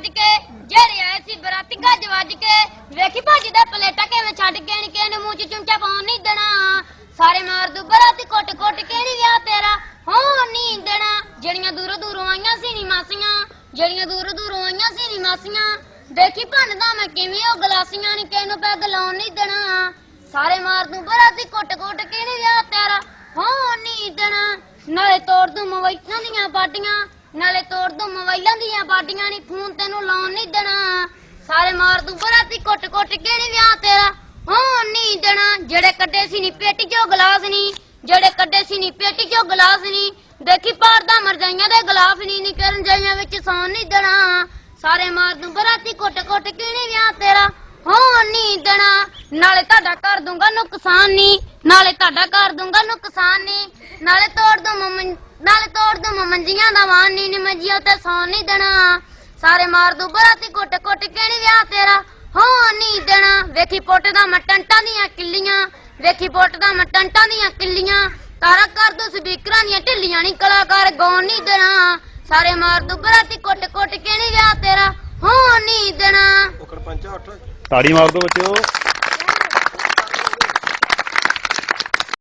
ਸੱਜ ਕੇ, ਜਿਹੜੇ ਆਏ ਸੀ ਬਰਾਤੀ ਗੱਜ ਵੱਜ ਕੇ। ਵੇਖੀ ਭਾਜੀ ਦਾ ਪਲੇਟਾ ਕਿਵੇਂ ਛੱਡ ਕੇ ਨੀ, ਕਿਸੇ ਮੂੰਹ ਚ ਚੁੰਚਾ ਪਾਉਣ ਨਹੀਂ ਦੇਣਾ। ਸਾਰੇ ਮਾਰ ਦੂ, ਬਰਾਤੀ ਕੁੱਟ ਕੁੱਟ ਕੇ ਨੀ ਵਿਆਹ ਤੇਰਾ। ਹੋਣ ਨਹੀਂ ਦੇਣਾ। ਜਿਹੜੀਆਂ ਦੂਰੋਂ ਦੂਰੋਂ ਆਈਆਂ ਸੀ ਨੀ ਮਾਸੀਆਂ, ਜਿਹੜੀਆਂ ਦੂਰੋਂ ਦੂਰੋਂ ਆਈਆਂ ਸੀ ਨੀ ਮਾਸੀਆਂ। ਦੇਖੀ ਭੰਨਦਾ ਮੈਂ ਕਿਵੇਂ ਉਹ ਗਲਾਸੀਆਂ ਨੀ, ਕਿਸੇ ਨੂੰ ਪੈਗ ਲਾਉਣ ਨਹੀਂ ਦੇਣਾ। ਸਾਰੇ ਮਾਰ ਦੂ, ਬਰਾਤੀ ਕੁੱਟ ਕੁੱਟ ਕੇ ਨੀ ਵਿਆਹ ਤੇਰਾ। ਹੋਣ ਨਹੀਂ ਦੇਣਾ। ਨਾਲੇ ਤੋੜ ਦੂ ਮੋਬਾਈਲਾਂ ਦੀਆਂ ਬਾਡੀਆਂ ਨਾਲੇ ਤੋੜ ਦੂ ਮੋਬਾਈਲਾਂ ਦੀਆਂ, ਬਾਡੀਆਂ ਨੀ, ਫੋਨ ਤੈਨੂੰ ਲਾਉਣ ਨਹੀਂ ਦੇਣਾ। ਸਾਰੇ ਮਾਰ ਦੂ ਬਰਾਤੀ ਕੁੱਟ ਕੁੱਟ ਕੇ ਨੀ ਵਿਆਹ ਤੇਰਾ। ਹੋਣ ਨਹੀਂ ਦੇਣਾ, ਜਿਹੜੇ ਕੱਢੇ ਸੀ ਨੀ ਪੇਟੀ ਚੋਂ ਗਲਾਸ ਨੀ, ਜਿਹੜੇ ਕੱਢੇ ਸੀ ਨੀ ਪੇਟੀ ਚੋਂ ਗਲਾਸ ਨੀ। ਦੇਖੀ ਪਾਰਦਾ ਮਰ ਦੇ ਗਲਾਫ ਨੀ ਨੀ ਕਰਨ ਜਾਈਆਂ ਵਿੱਚ ਸੌਣ ਨਹੀਂ ਦੇਣਾ। ਸਾਰੇ ਮਾਰ ਦੂ ਬਰਾਤੀ ਕੁੱਟ ਕੁੱਟ ਕੇ ਨੀ ਵਿਆਹ ਤੇਰਾ। ਹੋਣ ਨਹੀਂ ਦੇਣਾ, ਨਾਲੇ ਤੁਹਾਡਾ ਕਰ ਦੂੰਗਾ ਨੁਕਸਾਨ ਨੀ, ਨਾਲੇ ਤੁਹਾਡਾ ਕਰ ਦੂੰਗਾ ਨੁਕਸਾਨ ਨੀ। ਨਾਲੇ ਤੋੜ ਦੂੰ ਮਮਨ ਨਾਲੇ ਤੋੜ ਦੂੰ ਮੰਜੀਆਂ ਦਾ ਵਾਨ ਨੀ ਨੀ ਮੰਜੀਆਂ ਤੇ ਸੌਣ ਨਹੀਂ ਦੇਣਾ। ਸਾਰੇ ਮਾਰ ਦੂ ਬਰਾਤੀ ਕੁੱਟ ਕੁੱਟ ਕੇ ਵਿਆਹ ਤੇਰਾ। ਹੋਣ ਨਹੀਂ ਦੇਣਾ। ਵੇਖੀ ਪੁੱਟ ਦਾ ਮਟੰਟਾਂ ਦੀਆਂ ਕਿੱਲੀਆਂ ਵੇਖੀ ਪੁੱਟ ਦਾ ਮਟੰਟਾਂ ਦੀਆਂ ਕਿੱਲੀਆਂ। ਤਾਰਾ ਕਰ ਦੂ ਸਪੀਕਰਾਂ ਦੀਆਂ ਢਿੱਲੀਆਂ ਨੀ ਕਲਾਕਾਰ ਗਾਉਣ ਨਹੀਂ ਦੇਣਾ। ਸਾਰੇ ਮਾਰ ਦੂ ਬਰਾਤੀ ਕੁੱਟ ਕੁੱਟ ਕੇ ਨੀ ਵਿਆਹ ਤੇਰਾ। ਹੋਣ ਨਹੀਂ ਦੇਣਾ। ਉਹ ਸਰਪੰਚਾ ਉੱਠ। ਤਾੜੀ ਮਾਰ ਦੋ ਬੱਚਿਓ।